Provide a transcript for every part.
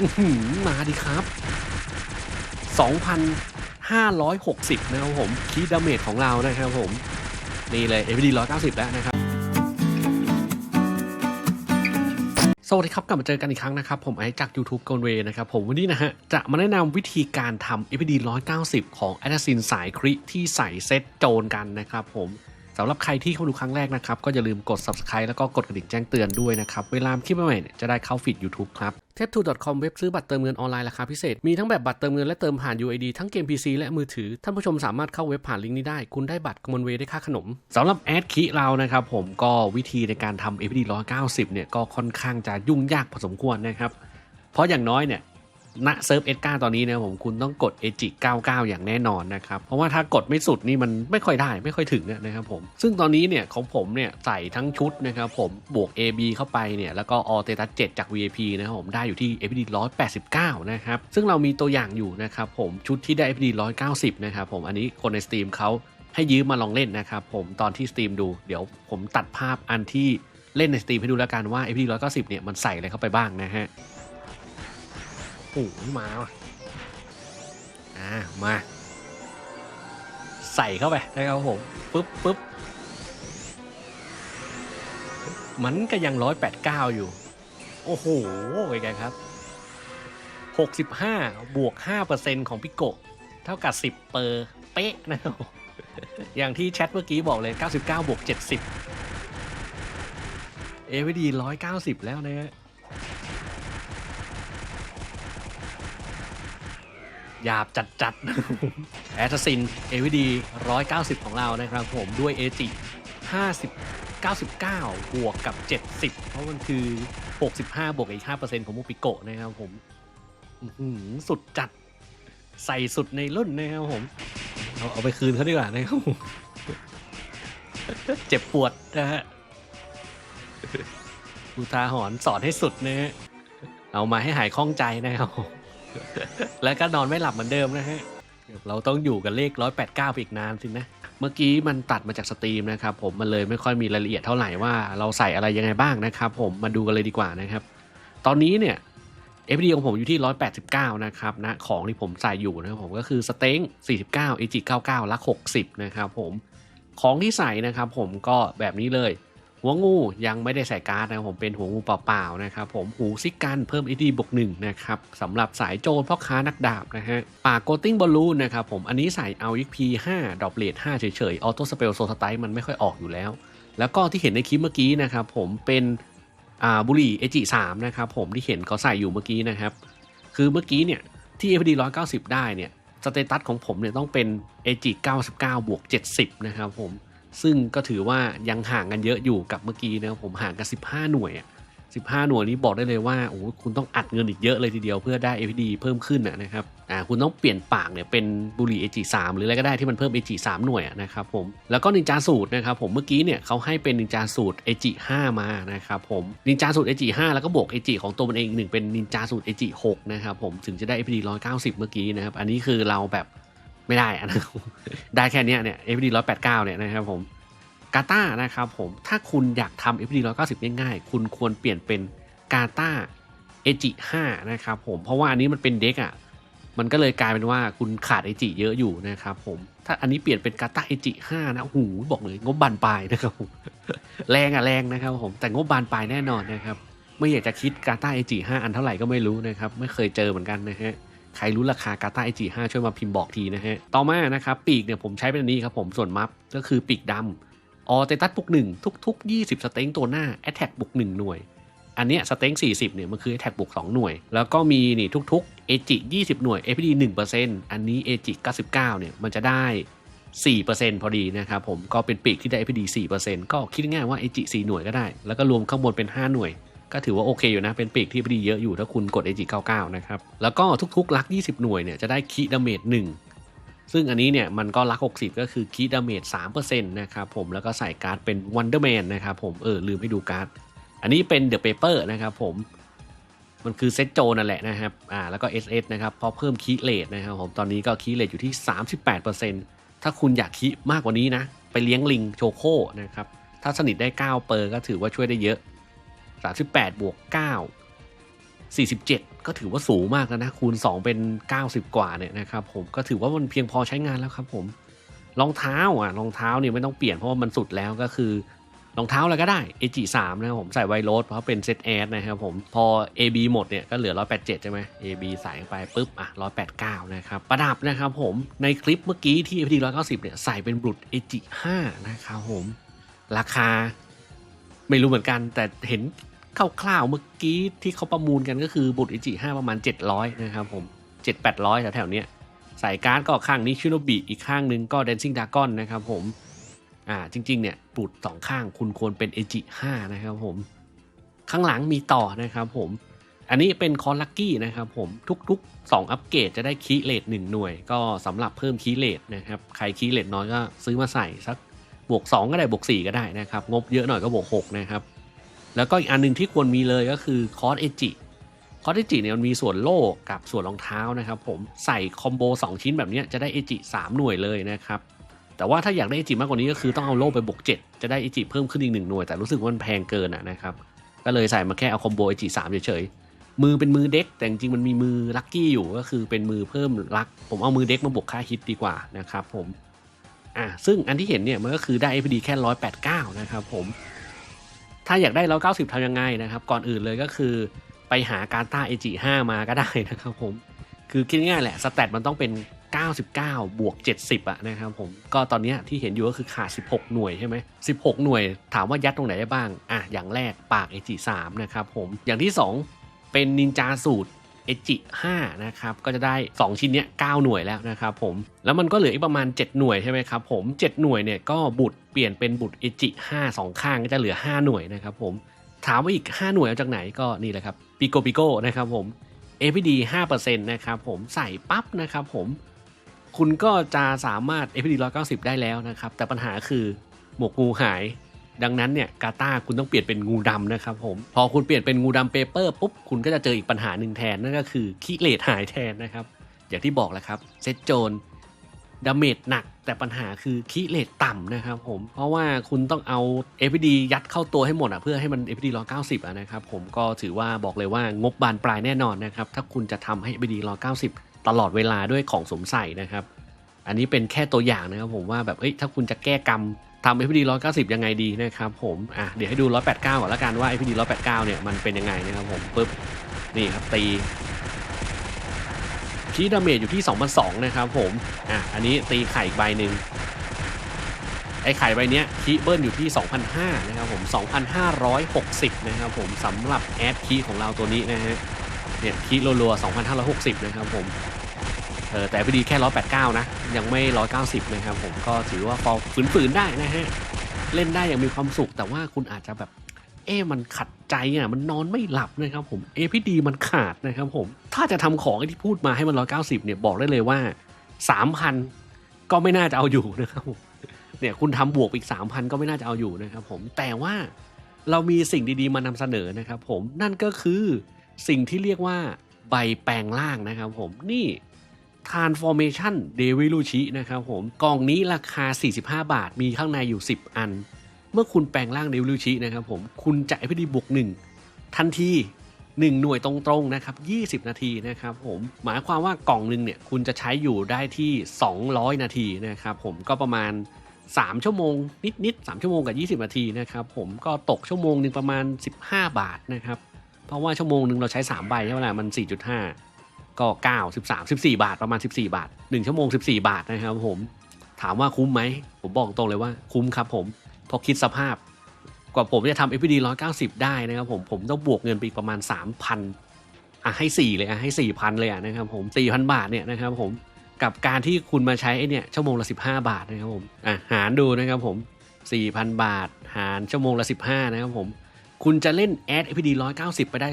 อื้อหือมาดิครับ 2,560 นะครับผม คีดดาเมจของเรานะครับผม นี่เลย FD 190 แล้วนะครับสวัสดีครับกลับมาเจอกันอีกครั้งนะครับ ผมไอจาก YouTube กอนเวนะครับ ผมวันนี้นะฮะ จะมาแนะนำวิธีการทำ FD 190 ของ a อ a s ซินสายคริที่ใส่เซตโจนกันนะครับผม สำหรับใครที่เข้ามาดูครั้งแรกนะครับ ก็อย่าลืมกด subscribe แล้วก็กดกระดิ่งแจ้งเตือนด้วยนะครับ เวลาคลิปใหม่เนี่ยจะได้เข้าฟีด YouTube ครับ t e p 2 com เว็บซื้อบัตรเติมเงินออนไลน์ราคาพิเศษ มีทั้งแบบบัตรเติมเงินและเติมผ่าน UID ทั้งเกม PC และมือถือ ท่านผู้ชมสามารถเข้าเว็บผ่านลิงก์นี้ได้ คุณได้บัตรกมลเวได้ค่าขนมสำหรับแอดคิเรานะครับผมก็วิธีในการทำ FD 190เนี่ยก็ค่อนข้างจะยุ่งยากพอสมควรนะครับเพราะอย่างน้อยเนี่ย ณเซิร์ฟเอสกาตอนนี้นะผมคุณต้องกดเอจิ99อย่างแน่นอนนะครับ เพราะว่าถ้ากดไม่สุดนี่มันไม่ค่อยได้ไม่ค่อยถึงนะครับผม ซึ่งตอนนี้เนี่ยของผมเนี่ยใส่ทั้งชุดนะครับผมบวก AB เข้าไปเนี่ยแล้วก็ออเตตัส7จาก VIP นะครับผมได้อยู่ที่ FD 189 นะครับ ซึ่งเรามีตัวอย่างอยู่นะครับผมชุดที่ได้ FD 190 นะครับผมอันนี้คนในสตรีมเขาให้ยืมมาลองเล่นนะครับผมตอนที่สตรีมดูเดี๋ยวผมตัดภาพอันที่เล่นในสตรีมให้ดูแล้วกันว่า FD 190 เนี่ยมันใส่อะไรเข้าไปบ้างนะฮะ โอ้มาว่ะอ่ามา ใส่เข้าไปนะครับผมปุ๊บปุ๊บมันก็ยังร้อยแปดเก้าอยู่ โอ้โหเป็นไงครับหกสิบห้าบวกห้าเปอร์เซ็นของพิโกะเท่ากับสิบเปอร์เป๊ะนะครับอย่างที่แชทเมื่อกี้บอกเลย 99 บวก 70 เอวดี190 แล้วนะฮะ หยาบจัดๆแอสซินเอวดี190ของเรานะครับผมด้วยเอจิ50 99บเก้าสิบเก้าบวกกับ70เพราะมันคือ65บห้าบวกอีก5%ของมูปิโกะนะครับผมสุดจัดใส่สุดในรุ่นนะครับผม เอาเอาไปคืนเขาดีกว่านะครับผมเจ็บปวดนะฮะอุทาหรณ์สอนให้สุดนะฮะเอามาให้หายคล่องใจนะครับผม แล้วก็นอนไม่หลับเหมือนเดิมนะฮะ เราต้องอยู่กับเลข189ไปอีกนานสินะ เมื่อกี้มันตัดมาจากสตรีมนะครับผมมันเลยไม่ค่อยมีรายละเอียดเท่าไหร่ว่าเราใส่อะไรยังไงบ้างนะครับผมมาดูกันเลยดีกว่านะครับ ตอนนี้เนี่ย FD ของผมอยู่ที่ 189 นะครับนะของที่ผมใส่อยู่นะครับผมก็คือสเต็ง49 AG 99 ลัก 60 นะครับผมของที่ใส่นะครับผมก็แบบนี้เลย หัวงูยังไม่ได้ใส่การ์ดนะผมเป็นหัวงูเปล่าๆนะครับผมหูซิกันเพิ่ม AD บวกหนึ่งนะครับสำหรับสายโจรพ่อค้านักดาบนะฮะปากโกติ้งบอลลูนนะครับผมอันนี้ใส่เอา XP 5ดอปเลท5เฉยๆออโต้สเปลโซสไตล์มันไม่ค่อยออกอยู่แล้ว แล้วก็ที่เห็นในคลิปเมื่อกี้นะครับผมเป็นอ่าบุหรี่เอจิ3นะครับผมที่เห็นเขาใส่อยู่เมื่อกี้นะครับคือเมื่อกี้เนี่ยที่ FD 190 ได้เนี่ยสเตตัสของผมเนี่ยต้องเป็น AG 99บวก70นะครับผม ซึ่งก็ถือว่ายังห่างกันเยอะอยู่กับเมื่อกี้นะครับผมห่างกัน 15 หน่วยอะ15 หน่วยนี้บอกได้เลยว่าโอ้คุณต้องอัดเงินอีกเยอะเลยทีเดียวเพื่อได้ FD เพิ่มขึ้นนะครับอ่าคุณต้องเปลี่ยนปากเนี่ยเป็นบุหรี่ AG 3หรืออะไรก็ได้ที่มันเพิ่ม AG 3หน่วยนะครับผมแล้วก็นินจาสูตรนะครับผมเมื่อกี้เนี่ยเขาให้เป็นนินจาสูตร AG 5มานะครับผมนินจาสูตร AG 5แล้วก็บวก AG ของตัวมันเองอีกหนึ่งเป็นนินจาสูตร AG 6นะครับผมถึงจะได้ FD 190 เมื่อกี้นะครับอันนี้คือเราแบบ ไม่ได้อะนะได้แค่เนี้ยเนี่ย FD 189 เนี่ยนะครับผมกาตานะครับผมถ้าคุณอยากทำ FD 190 ง่ายๆ คุณควรเปลี่ยนเป็นกาตาเอจิ5นะครับผมเพราะว่าอันนี้มันเป็นเด็กอะมันก็เลยกลายเป็นว่าคุณขาดเอจิเยอะอยู่นะครับผมถ้าอันนี้เปลี่ยนเป็นกาตาเอจิ5นะหูบอกเลยงบบานปลายนะครับผมแรงอะแรงนะครับผมแต่งบบานปลายแน่นอนนะครับไม่อยากจะคิดกาตาเอจิ5อันเท่าไหร่ก็ไม่รู้นะครับไม่เคยเจอเหมือนกันนะฮะ ใครรู้ราคากาตาเอจิ5ช่วยมาพิมพ์บอกทีนะฮะ ต่อมานะครับปีกเนี่ยผมใช้เป็นอันนี้ครับผมส่วนมัฟก็คือปีกดำออเตตัสบุกหนึ่งทุก ๆ 20 สเต็งตัวหน้าแอตแทกบุกหนึ่งหน่วย อันเนี้ยสเต็ง40เนี่ยมันคือแอตแทกบุก2หน่วย แล้วก็มีนี่ทุกๆเอจิ20 หน่วย FPD 1%อันนี้เอจิ99เนี่ยมันจะได้4%พอดีนะครับผมก็เป็นปีกที่ได้ FPD 4%ก็คิดง่ายว่าเอจิ4หน่วยก็ได้ แล้วก็รวมข้างบนเป็น 5 หน่วย ก็ถือว่าโอเคอยู่นะ เป็นปีกที่ FPD เยอะอยู่ถ้าคุณกด AG 99 นะครับ แล้วก็ทุกๆลัก 20 หน่วยเนี่ยจะได้คีดาเมจ1ซึ่งอันนี้เนี่ยมันก็ลัก 60 ก็คือคีดาเมจ3%นะครับผมแล้วก็ใส่การ์ดเป็น Wonderman นนะครับผมเออลืมให้ดูการ์ด อันนี้เป็น The Paper นะครับผมมันคือเซตโจนั่นแหละนะครับ อ่า แล้วก็ SS นะครับพอเพิ่มคีเลทนะครับผม ตอนนี้ก็คีเลทอยู่ที่ 38%ถ้าคุณอยากคีมากกว่านี้นะ ไปเลี้ยงลิงโชโคนะครับ ถ้าสนิทได้ 9 เปอร์ก็ถือว่าช่วยได้เยอะ 38 บวก 9 47 ก็ถือว่าสูงมากแล้วนะ คูณ 2 เป็น 90 กว่าเนี่ยนะครับผมก็ถือว่ามันเพียงพอใช้งานแล้วครับผมรองเท้าอะรองเท้าเนี่ยไม่ต้องเปลี่ยนเพราะว่ามันสุดแล้วก็คือรองเท้าอะไรก็ได้ AG 3นะครับผมใส่ไวโรสเพราะเป็นเซตแอดนะครับผมพอ AB หมดเนี่ยก็เหลือ 187 ใช่ไหม AB ใส่ไปปุ๊บอะ 189 นะครับ ประดับนะครับผมในคลิปเมื่อกี้ที่ FD 190 เนี่ยใส่เป็นบรุด AG 5นะครับผม ราคาไม่รู้เหมือนกันแต่เห็น คร่าวๆเมื่อกี้ที่เขาประมูลกันก็คือบุตร AG 5ประมาณ 700 นะครับผม 7-800 แถวๆเนี้ยใส่การ์ดก็ข้างนี้ชิโนบิอีกข้างหนึ่งก็ Dancing Dragon นะครับผม อ่าจริง ๆ เนี่ยปูดสองข้างคุณควรเป็น a g 5นะครับผม ข้างหลังมีต่อนะครับผม อันนี้เป็นคอร์ลักกี้นะครับผมทุกๆ 2 อัปเกรดจะได้คีย์เลท1หน่วย ก็สำหรับเพิ่มคีเลทนะครับใครคีเลทน้อยก็ซื้อมาใส่สักบวก 2 ก็ได้บวก 4 ก็ได้นะครับ งบเยอะหน่อยก็บวก 6 นะครับ แล้วก็อีกอันหนึ่งที่ควรมีเลยก็คือคอสเอจิคอสเอจิเนี่ยมันมีส่วนโล่กับส่วนรองเท้านะครับผมใส่คอมโบ2 ชิ้นแบบนี้จะได้เอจิ3หน่วยเลยนะครับแต่ว่าถ้าอยากได้เอจิมากกว่านี้ก็คือต้องเอาโล่ไปบวก7จะได้เอจิเพิ่มขึ้นอีกหนึ่งหน่วยแต่รู้สึกว่ามันแพงเกินอะนะครับก็เลยใส่มาแค่เอาคอมโบเอจิสามเฉยๆมือเป็นมือเด็ก แต่จริงๆมันมีมือลัคกี้อยู่ก็คือเป็นมือเพิ่มลัก ผมเอามือเด็กมาบวกค่าฮิตดีกว่านะครับผมอ่าซึ่งอันที่เห็นเนี่ยมันก็คือได้ FPD แค่ 189 นะครับผม ถ้าอยากได้เรา90ทำยังไงนะครับ ก่อนอื่นเลยก็คือไปหาการต้า AG 5มาก็ได้นะครับผม คือคิดง่ายแหละสแตทมันต้องเป็น 99 บวก 70อะนะครับผม ก็ตอนนี้ที่เห็นอยู่ก็คือขาด 16 หน่วยใช่ไหม16 หน่วย ถามว่ายัดตรงไหนได้บ้าง อะ อย่างแรกปาก AG 3นะครับผม อย่างที่ 2 เป็นนินจาสูตร เอจิ5นะครับ ก็จะได้ 2 ชิ้นเนี้ย9หน่วยแล้วนะครับผม แล้วมันก็เหลืออีกประมาณ 7 หน่วยใช่ไหมครับผม 7 หน่วยเนี่ยก็บุตรเปลี่ยนเป็นบุตรเอจิ5 2 ข้างก็จะเหลือ 5 หน่วยนะครับผม ถามว่าอีก 5 หน่วยเอาจากไหนก็นี่แหละครับปิโกปิโกนะครับผม APD 5%นะครับผมใส่ปั๊บนะครับผม คุณก็จะสามารถ APD 190 ได้แล้วนะครับ แต่ปัญหาคือหมวกงูหาย ดังนั้นเนี่ยกาตาคุณต้องเปลี่ยนเป็นงูดำนะครับผม พอคุณเปลี่ยนเป็นงูดำเปเปอร์ปุ๊บคุณก็จะเจออีกปัญหาหนึ่งแทนนั่นก็คือคิเลตหายแทนนะครับ อย่างที่บอกแหละครับเซตโจนดาเมจหนักแต่ปัญหาคือคิเลตต่ำนะครับผม เพราะว่าคุณต้องเอา FPD ยัดเข้าตัวให้หมดอะเพื่อให้มัน FPD 190อะนะครับผมก็ถือว่าบอกเลยว่างบบานปลายแน่นอนนะครับ ถ้าคุณจะทำให้ FPD 190ตลอดเวลาด้วยของสมใส่นะครับ อันนี้เป็นแค่ตัวอย่างนะครับผมว่าแบบเอ้ยถ้าคุณจะแก้กรรม ทำ FPD 190 ยังไงดีนะครับผมอะเดี๋ยวให้ดู 189 ก่อนละกันว่า FPD 189 เนี่ยมันเป็นยังไงนะครับผมปึ๊บนี่ครับตีคีดาเมจอยู่ที่ 2,002นะครับผมอะอันนี้ตีไข่อีกใบหนึ่งไอ้ไข่ใบเนี้ยคีเบิลอยู่ที่ 2,500นะครับผม 2,560 นะครับผมสำหรับแอดคีของเราตัวนี้นะฮะเนี่ยคีรัวๆ 2,560 นะครับผม เออแต่พอดีแค่ 189 นะ ยังไม่ 190 นะครับผมก็ถือว่าพอฝืนๆได้นะฮะ เล่นได้อย่างมีความสุข แต่ว่าคุณอาจจะแบบ เอ๊มันขัดใจอะมันนอนไม่หลับนะครับผมเอพีดีมันขาดนะครับผม ถ้าจะทำของที่พูดมาให้มัน 190 เนี่ยบอกได้เลยว่า 3,000 ก็ไม่น่าจะเอาอยู่นะครับผมเนี่ยคุณทำบวกอีก 3,000 ก็ไม่น่าจะเอาอยู่นะครับผมแต่ว่าเรามีสิ่งดีๆมานำเสนอนะครับผมนั่นก็คือสิ่งที่เรียกว่าใบแปลงร่างนะครับผมนี่ Transformation d e v i l u c h i นะครับผมกล่องนี้ราคา 45 บาทมีข้างในอยู่ 10 อัน เมื่อคุณแปลงร่าง d e v i l u c h i นะครับผมคุณจะ FPD บวก1ทันที 1 หน่วยตรงๆนะครับ20 นาทีนะครับผมหมายความว่ากล่องหนึ่งเนี่ยคุณจะใช้อยู่ได้ที่ 200 นาทีนะครับผมก็ประมาณ 3 ชั่วโมง นิดๆ3ชั่วโมงกับ 20 นาทีนะครับผมก็ตกชั่วโมงหนึ่งประมาณ 15 บาทนะครับเพราะว่าชั่วโมงหนึ่งเราใช้3ใบใช่ไหมล่ะมัน 4.5 ก็ 9 13 14 บาทประมาณ 14 บาท 1 ชั่วโมง 14 บาทนะครับผมถามว่าคุ้มไหม ผมบอกตรงเลยว่าคุ้มครับผมพราะคิดสภาพ กว่าผมจะทำ FPD 190 ได้นะครับผมผมต้องบวกเงินไปอีกประมาณ 3,000อะให้ 4 เลยอะให้ 4,000 เลยอะนะครับผม 4,000 บาทเนี่ยนะครับผมกับการที่คุณมาใช้ไอเนี่ยชั่วโมงละ 15 บาทนะครับผมอะหารดูนะครับผม 4,000 บาท หารชั่วโมงละ 15 นะครับผม คุณจะเล่นแอด FPD 190 ไปได้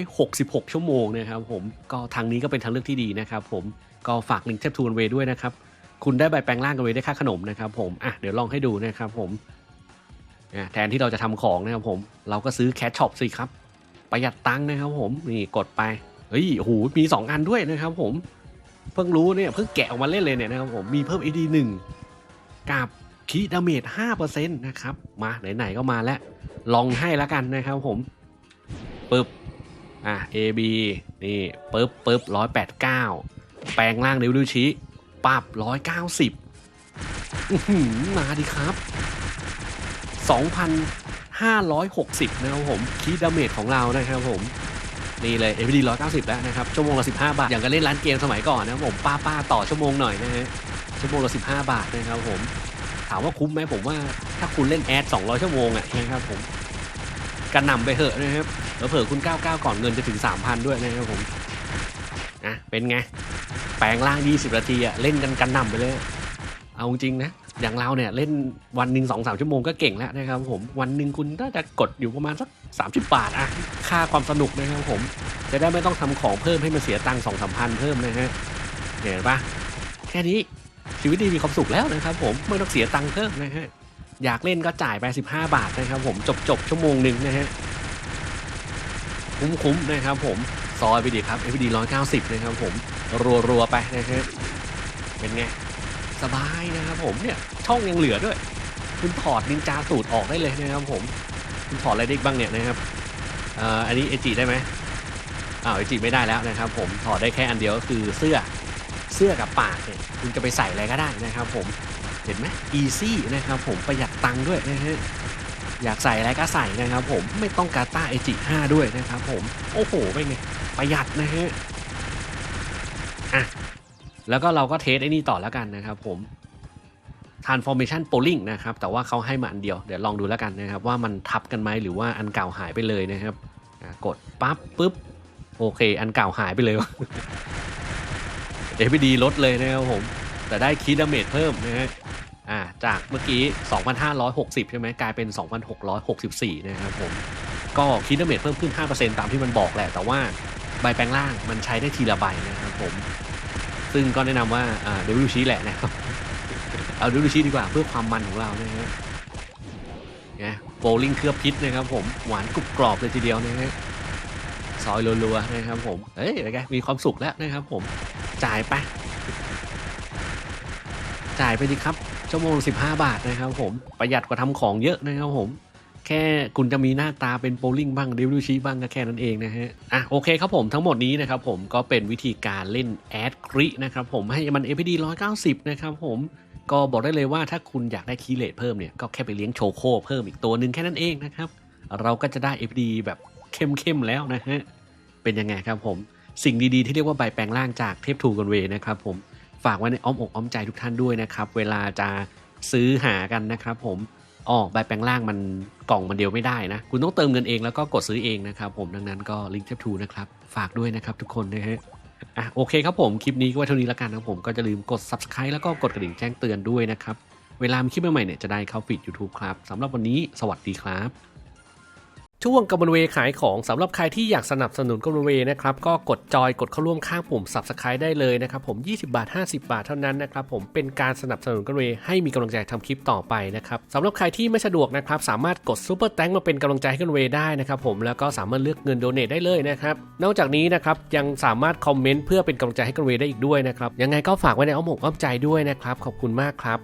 266 ชั่วโมงนะครับผมก็ทางนี้ก็เป็นทางเลือกที่ดีนะครับผมก็ฝากลิงก์เทปทูนเวด้วยนะครับ คุณได้ใบแปลงร่างกันเวได้ค่าขนมนะครับผมอะเดี๋ยวลองให้ดูนะครับผมอะแทนที่เราจะทำของนะครับผมเราก็ซื้อแคชช็อปสิครับ ประหยัดตังค์นะครับผมนี่กดไปเฮ้ยโหมี 2 อันด้วยนะครับผมเพิ่งรู้เนี่ยเพิ่งแกะออกมาเล่นเลยเนี่ยนะครับผมมีเพิ่ม AD 1กับ คีดาเมจ5%นะครับ มาไหนๆก็มาแล้ว ลองให้แล้วกันนะครับผมปึ๊บ อะ AB นี่ปึ๊บปึ๊บร้อยแปดเก้าแปลงร่างเดวิลชิปับร้อยเก้าสิบมาดิครับสองพันห้าร้อยหกสิบนะครับผม คีดาเมจของเรานะครับผม นี่เลย FD 190 แล้วนะครับ ชั่วโมงละ 15 บาท อย่างกันเล่นร้านเกมสมัยก่อนนะครับผมป้าป้าต่อชั่วโมงหน่อยนะฮะชั่วโมงละ 15 บาทนะครับผมามว่าคุ้มไหมผมว่าถ้าคุณเล่นแอด 200 ชั่วโมงอะนะครับผมกระหน่ำไปเถอะนะครับแล้วเผื่อคุณ 99 ก่อนเงินจะถึง 3,000 ด้วยนะครับผมอะเป็นไง แปลงร่าง 20 นาทีอะเล่นกันกระหน่ำไปเลย เอาจริงนะ อย่างเราเนี่ยเล่นวันหนึ่งสองสามชั่วโมงก็เก่งแล้วนะครับผมวันหนึ่งคุณน่าจะกดอยู่ประมาณสัก 30 บาทอะค่าความสนุกนะครับผม จะได้ไม่ต้องทำของเพิ่มให้มันเสียตังค์สองสามพันเพิ่มนะฮะเห็นปะแค่นี้ ชีวิตดีมีความสุขแล้วนะครับผมไม่ต้องเสียตังค์เพิ่มนะฮะอยากเล่นก็จ่ายไป 15 บาทนะครับผมจบจบชั่วโมงหนึ่งนะฮะคุ้มๆนะครับผมซอยไปดีครับ FD 190 นะครับผมรัวๆไปนะฮะเป็นไง สบายนะครับผมเนี่ยช่องยังเหลือด้วย คุณถอดนินจาสูตรออกได้เลยนะครับผม คุณถอดอะไรได้บ้างเนี่ยนะครับอันนี้เอจิได้ไหมอ้าวเอจิไม่ได้แล้วนะครับผมถอดได้แค่อันเดียวก็คือเสื้อ สื้อกับปากเนี่ยคุณจะไปใส่อะไรก็ได้นะครับผมเห็นไหมอีซี่นะครับผมประหยัดตังค์ด้วยนะฮะอยากใส่อะไรก็ใส่นะครับผมไม่ต้องกาตาเอจิ5ด้วยนะครับผมโอ้โหเป็นไงประหยัดนะฮะอะแล้วก็เราก็เทสไอ้นี่ต่อแล้วกันนะครับผม transformation polling นะครับแต่ว่าเขาให้มาอันเดียวเดี๋ยวลองดูแล้วกันนะครับ ว่ามันทับกันไหมหรือว่าอันเก่าหายไปเลยนะครับกดปั๊บปุ๊บโอเค อันเก่าหายไปเลย เอฟดีลดเลยนะครับผม แต่ได้คีดาเมจเพิ่มนะฮะอ่าจากเมื่อกี้ 2,560 ใช่ไหมกลายเป็น 2,664 นะครับผม ก็คีดาเมจเพิ่มขึ้น 5%ตามที่มันบอกแหละ แต่ว่าใบแปลงล่างมันใช้ได้ทีละใบนะครับผม ซึ่งก็แนะนำว่าอ่าเดวิลชีแหละนะครับ เอาเดวิลชีดีกว่าเพื่อความมันของเรานะฮะนะโบลิ่งเคลือบพิษนะครับผม หวานกรุบกรอบเลยทีเดียวนะฮะ ซอยรัวๆนะครับผมเอ้ยเป็นไงมีความสุขแล้วนะครับผมจ่ายไป จ่ายไปดิครับชั่วโมง15 บาทนะครับผมประหยัดกว่าทำของเยอะนะครับผมแค่คุณจะมีหน้าตาเป็นโบลิ่งบ้างเดวิลชีบ้างก็แค่นั้นเองนะฮะอะโอเคครับผมทั้งหมดนี้นะครับผมก็เป็นวิธีการเล่นแอดครินะครับผมให้มัน FPD 190 นะครับผมก็บอกได้เลยว่าถ้าคุณอยากได้คีย์เลทเพิ่มเนี่ยก็แค่ไปเลี้ยงโชโคเพิ่มอีกตัวหนึ่งแค่นั้นเองนะครับ เราก็จะได้ FPD แบบ เข้มๆแล้วนะฮะ เป็นยังไงครับผม สิ่งดีๆที่เรียกว่าใบแปลงร่างจากเทพทูกันเวนะครับผม ฝากไว้ในอ้อมอกอ้อมใจทุกท่านด้วยนะครับ เวลาจะซื้อหากันนะครับผมอ๋อใบแปลงร่างมันกล่องมันเดียวไม่ได้นะ คุณต้องเติมเงินเองแล้วก็กดซื้อเองนะครับผม ดังนั้นก็ลิงก์เทปทูนะครับ ฝากด้วยนะครับทุกคนนะฮะอะโอเคครับผม คลิปนี้ก็ไว้เท่านี้แล้วกันนะผมก็จะลืมกด subscribe แล้วก็กดกระดิ่งแจ้งเตือนด้วยนะครับ เวลามีคลิปใหม่ๆเนี่ยจะได้เข้าฟีด YouTube ครับสำหรับวันนี้สวัสดีครับ ช่วงกำมลเวขายของสำหรับใครที่อยากสนับสนุนกำมลเวนะครับก็กดจอยกดเข้าร่วมข้างปุ่ม subscribe ได้เลยนะครับผม 20 บาท 50 บาทเท่านั้นนะครับผมเป็นการสนับสนุนกำมลเวให้มีกำลังใจทำคลิปต่อไปนะครับสำหรับใครที่ไม่สะดวกนะครับสามารถกดซูเปอร์แตงมาเป็นกำลังใจให้กำมลเวได้นะครับผมแล้วก็สามารถเลือกเงินโดเนทได้เลยนะครับนอกจากนี้นะครับยังสามารถคอมเมนต์เพื่อเป็นกำลังใจให้กำมลเวได้อีกด้วยนะครับยังไงก็ฝากไว้ในอ้อมอกอ้อมใจด้วยนะครับขอบคุณมากครับ